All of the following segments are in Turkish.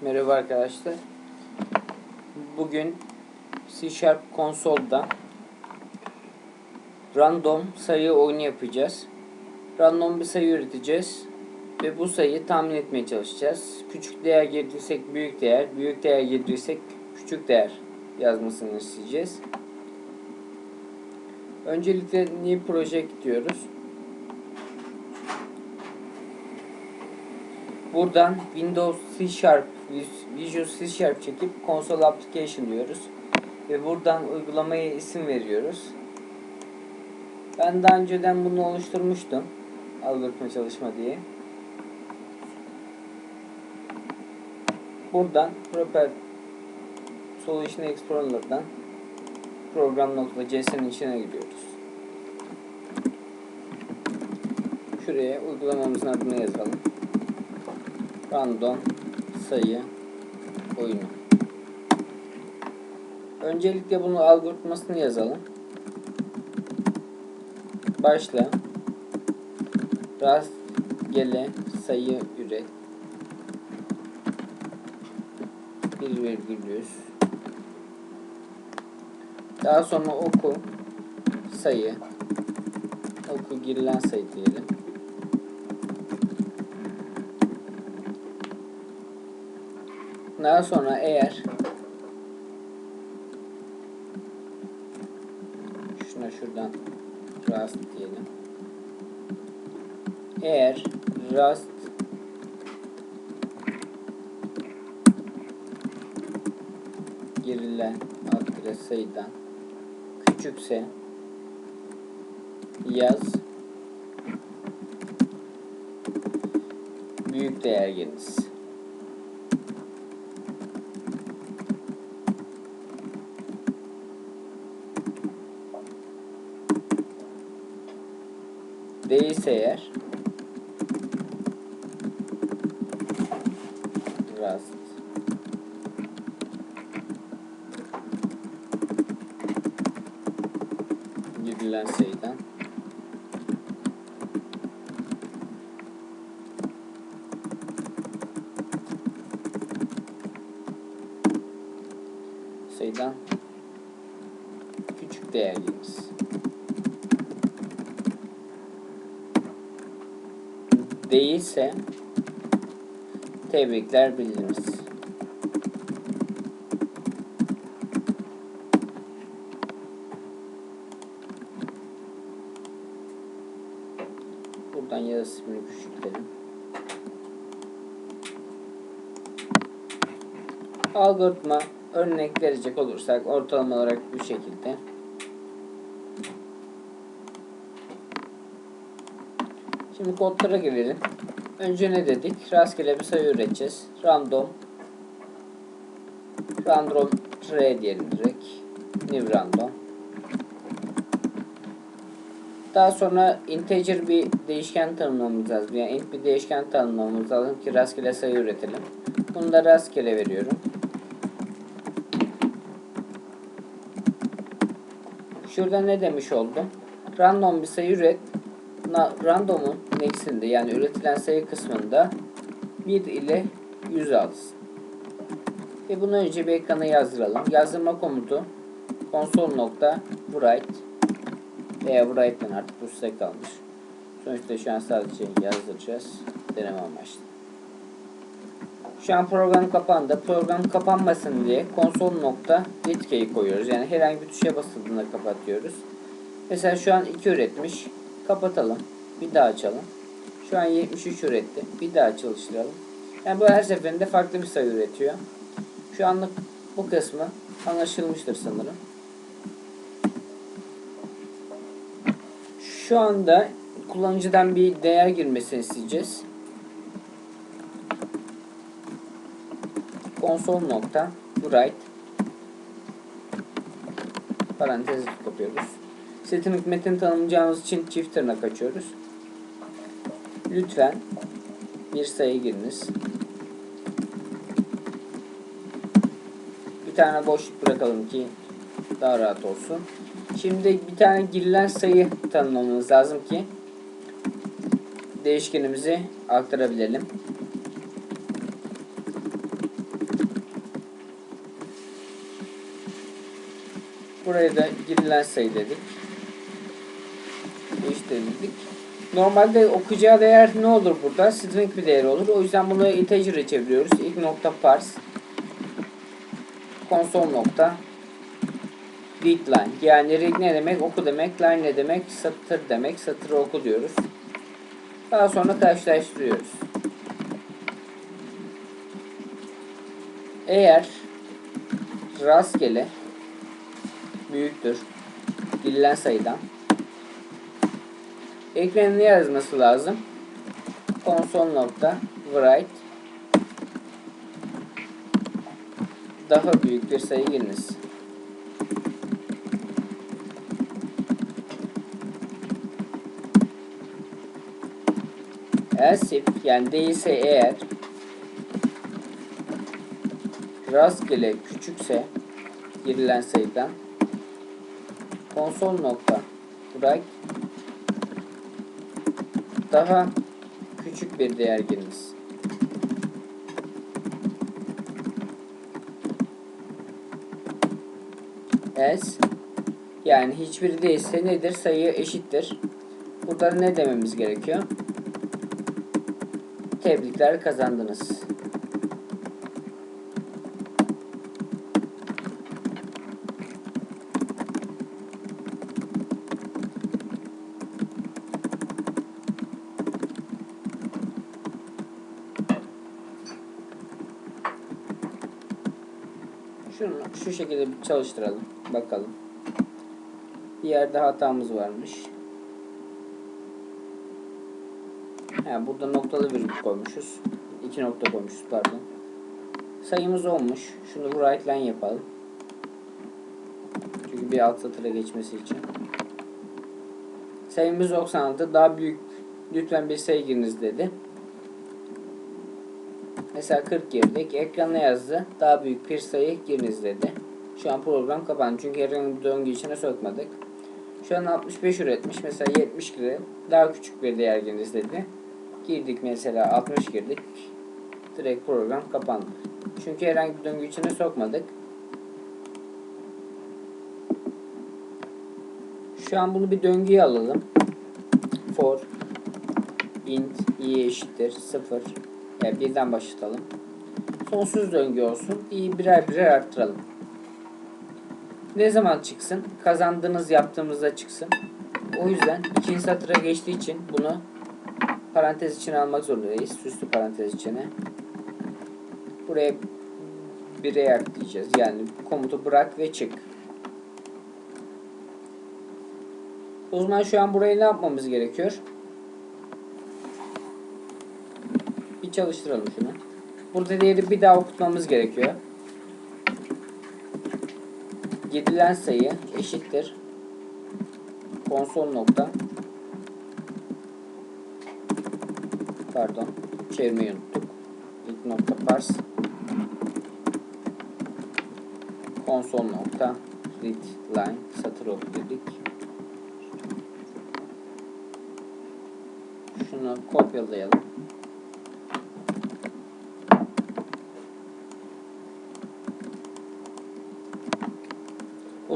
Merhaba arkadaşlar. Bugün C Sharp konsolda random sayı oyunu yapacağız. Random bir sayı üreteceğiz ve bu sayıyı tahmin etmeye çalışacağız. Küçük değer girdiysek büyük değer, büyük değer girdiysek küçük değer yazmasını isteyeceğiz. Öncelikle new project diyoruz. Buradan Windows C Sharp, Visual C Sharp çekip Console Application diyoruz. Ve buradan uygulamaya isim veriyoruz. Ben daha önceden bunu oluşturmuştum. Algoritma çalışma diye. Buradan Proper Solution Explorer'dan program.cs'nin içine giriyoruz. Şuraya uygulamamızın adını yazalım random sayı oyunu. Öncelikle bunu algoritmasını yazalım. Başla. Rastgele sayı üret. 1,100 Daha sonra oku sayı oku girilen sayı diyelim. Daha sonra eğer şuna şuradan Rust diyelim. Eğer Rust girilen adres sayıdan küçükse yaz büyük değer giriniz. Değilse eğer. Rust girilen sayıdan sayıdan küçük değer giriniz. Değilse tebrikler bildiriniz. Buradan yaz ismini küçültelim. Algoritma örnek verecek olursak ortalama olarak bu şekilde. Şimdi kodlara gelelim. Önce ne dedik? Rastgele bir sayı üreteceğiz. Random random tray diyelim direkt. New random. Daha sonra integer bir değişken tanımlamamız lazım. Yani int bir değişken tanımlamamız lazım ki rastgele sayı üretelim. Bunu da rastgele veriyorum. Şurada ne demiş oldum? Random bir sayı üret random'un next'inde yani üretilen sayı kısmında 1 ile 100 alsın. Ve bunu önce bir ekrana yazdıralım. Yazdırma komutu console.write veya write'den artık bu size kalmış. Sonuçta şu an sadece yazdıracağız. Deneme amaçlı. Şu an program kapandı. Program kapanmasın diye console.getK'yi koyuyoruz. Yani herhangi bir tuşa basıldığında kapatıyoruz. Mesela şu an 2 üretmiş. Kapatalım. Bir daha açalım. Şu an 73 üretti. Bir daha çalıştıralım. Yani bu her seferinde farklı bir sayı üretiyor. Şu anlık bu kısmı anlaşılmıştır sanırım. Şu anda kullanıcıdan bir değer girmesini isteyeceğiz. Console nokta write parantez kapıyoruz. Setin hükmetini tanımlayacağımız için çift tırnak açıyoruz. Lütfen bir sayı giriniz. Bir tane boş bırakalım ki daha rahat olsun. Şimdi bir tane girilen sayı tanımlamamız lazım ki değişkenimizi aktarabilelim. Buraya da girilen sayı dedik. Değiştirdik. Normalde okuyacağı değer ne olur burada? String bir değer olur. O yüzden bunu integer'e çeviriyoruz. İlk nokta parse konsol nokta readline. Yani read ne demek? Oku demek. Line ne demek? Satır demek. Satırı oku diyoruz. Daha sonra karşılaştırıyoruz. Eğer rastgele büyüktür girilen sayıdan ekranın ne yazması lazım? Konsol nokta write daha büyük bir sayı giriniz. Else yani değilse eğer rastgele küçükse girilen sayıdan konsol nokta write daha küçük bir değer giriniz. else yani hiçbiri değilse nedir? Sayı eşittir. Burada ne dememiz gerekiyor? Tebrikler kazandınız. Şunu şu şekilde çalıştıralım. Bakalım. Bir yerde hatamız varmış. Ha, burada noktalı virgül koymuşuz. İki nokta koymuşuz pardon. Sayımız olmuş. Şunu bu right line yapalım. Çünkü bir alt satıra geçmesi için. Sayımız 96. Daha büyük lütfen bir sayı giriniz dedi. Mesela 40 girdik. Ekrana yazdı. Daha büyük bir sayı giriniz dedi. Şu an program kapandı. Çünkü herhangi bir döngü içine sokmadık. Şu an 65 üretmiş. Mesela 70 girelim. Daha küçük bir değer giriniz dedi. Girdik mesela 60 girdik. Direkt program kapandı. Çünkü herhangi bir döngü içine sokmadık. Şu an bunu bir döngüye alalım. For int i eşittir 0 yani birden başlatalım. Sonsuz döngü olsun. İyi birer birer arttıralım. Ne zaman çıksın? Kazandığınız yaptığımızda çıksın. O yüzden ikinci satıra geçtiği için bunu parantez içine almak zorundayız. Süslü parantez içine. Buraya bire yak diyeceğiz. Yani komutu bırak ve çık. O zaman şu an burayı ne yapmamız gerekiyor? Bir çalıştıralım şunu. Burada değeri bir daha okutmamız gerekiyor. Girilen sayı eşittir. Konsol nokta. Pardon. Çevirmeyi unuttuk. İlk nokta parse. Konsol nokta. Read line. Satır oku dedik. Şunu kopyalayalım.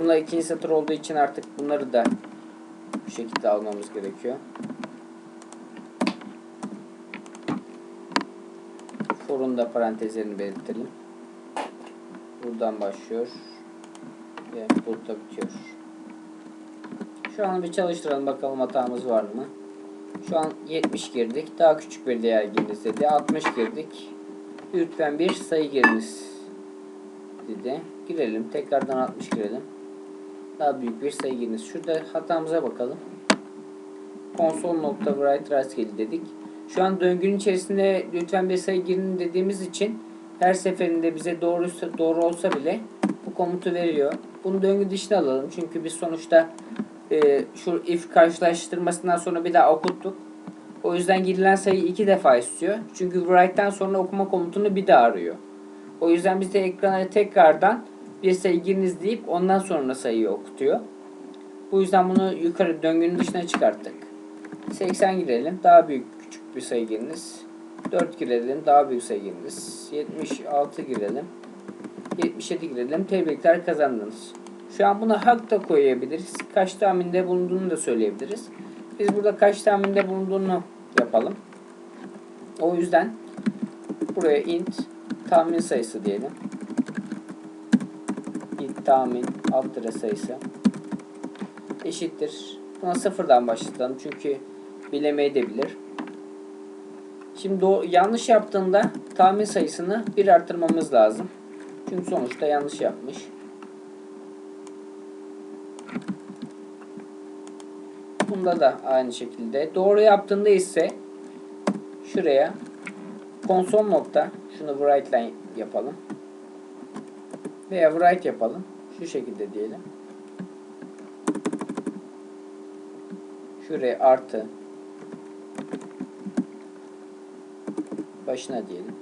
Bunlar ikinci satır olduğu için artık bunları da bu şekilde almamız gerekiyor. For'un da parantezlerini belirtelim. Buradan başlıyor. Ve burada bitiyor. Şu an bir çalıştıralım bakalım hatamız var mı? Şu an 70 girdik. Daha küçük bir değer giriniz dedi. 60 girdik. Lütfen bir sayı giriniz dedi. Girelim. Tekrardan 60 girelim. Daha büyük bir sayı giriniz. Şurada hatamıza bakalım. Konsol nokta write rastgele dedik. Şu an döngünün içerisinde lütfen bir sayı girin dediğimiz için her seferinde bize doğru doğru olsa bile bu komutu veriyor. Bunu döngü dışına alalım. Çünkü biz sonuçta e, şu if karşılaştırmasından sonra bir daha okuttuk. O yüzden girilen sayı iki defa istiyor. Çünkü write'den sonra okuma komutunu bir daha arıyor. O yüzden biz de ekrana tekrardan bir sayı deyip ondan sonra sayıyı okutuyor. Bu yüzden bunu yukarı döngünün dışına çıkarttık. 80 girelim. Daha büyük küçük bir sayı giriniz. 4 girelim. Daha büyük sayı giriniz. 76 girelim. 77 girelim. Tebrikler kazandınız. Şu an buna hak da koyabiliriz. Kaç tahminde bulunduğunu da söyleyebiliriz. Biz burada kaç tahminde bulunduğunu yapalım. O yüzden buraya int tahmin sayısı diyelim. Tahmin alt lira sayısı eşittir. Buna sıfırdan başlatalım çünkü bilemeyebilir. Şimdi o yanlış yaptığında tahmin sayısını bir arttırmamız lazım. Çünkü sonuçta yanlış yapmış. Bunda da aynı şekilde. Doğru yaptığında ise şuraya konsol nokta şunu write line yapalım. Veya write yapalım. Şu şekilde diyelim. Şuraya artı başına diyelim.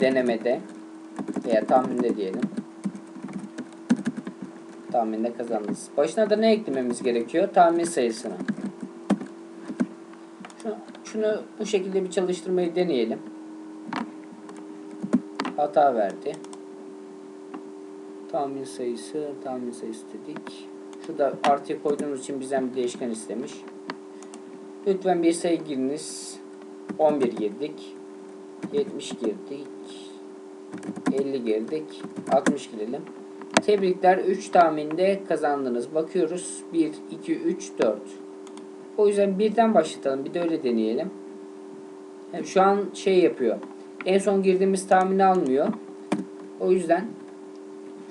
Denemede veya tahminde diyelim. Tahminde kazandınız. Başına da ne eklememiz gerekiyor? Tahmin sayısını. Şunu, şunu bu şekilde bir çalıştırmayı deneyelim. Hata verdi. Tahmin sayısı, tahmin sayısı dedik. Şurada artıya koyduğumuz için bizden bir değişken istemiş. Lütfen bir sayı giriniz. 11 girdik. 70 girdik. 50 girdik. 60 girelim. Tebrikler 3 tahminde kazandınız. Bakıyoruz. 1, 2, 3, 4. O yüzden birden başlatalım. Bir de öyle deneyelim. Yani şu an şey yapıyor. En son girdiğimiz tahmini almıyor. O yüzden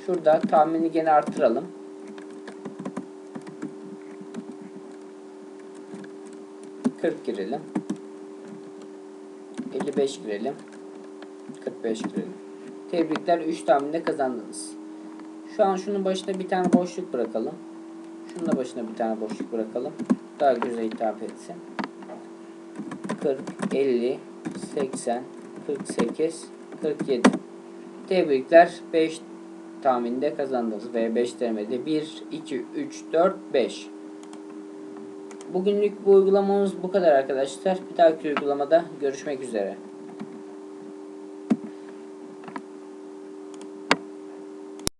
şurada tahmini gene artıralım. Kırk girelim. 55 girelim. 45 girelim. Tebrikler 3 tahminde kazandınız. Şu an şunun başına bir tane boşluk bırakalım. Şunun da başına bir tane boşluk bırakalım. Daha güzel hitap etsin. 40, 50, 80, 48, 47. Tebrikler 5 tahminde kazandınız. Ve 5 denemede 1, 2, 3, 4, 5. Bugünlük bu uygulamamız bu kadar arkadaşlar. Bir dahaki uygulamada görüşmek üzere.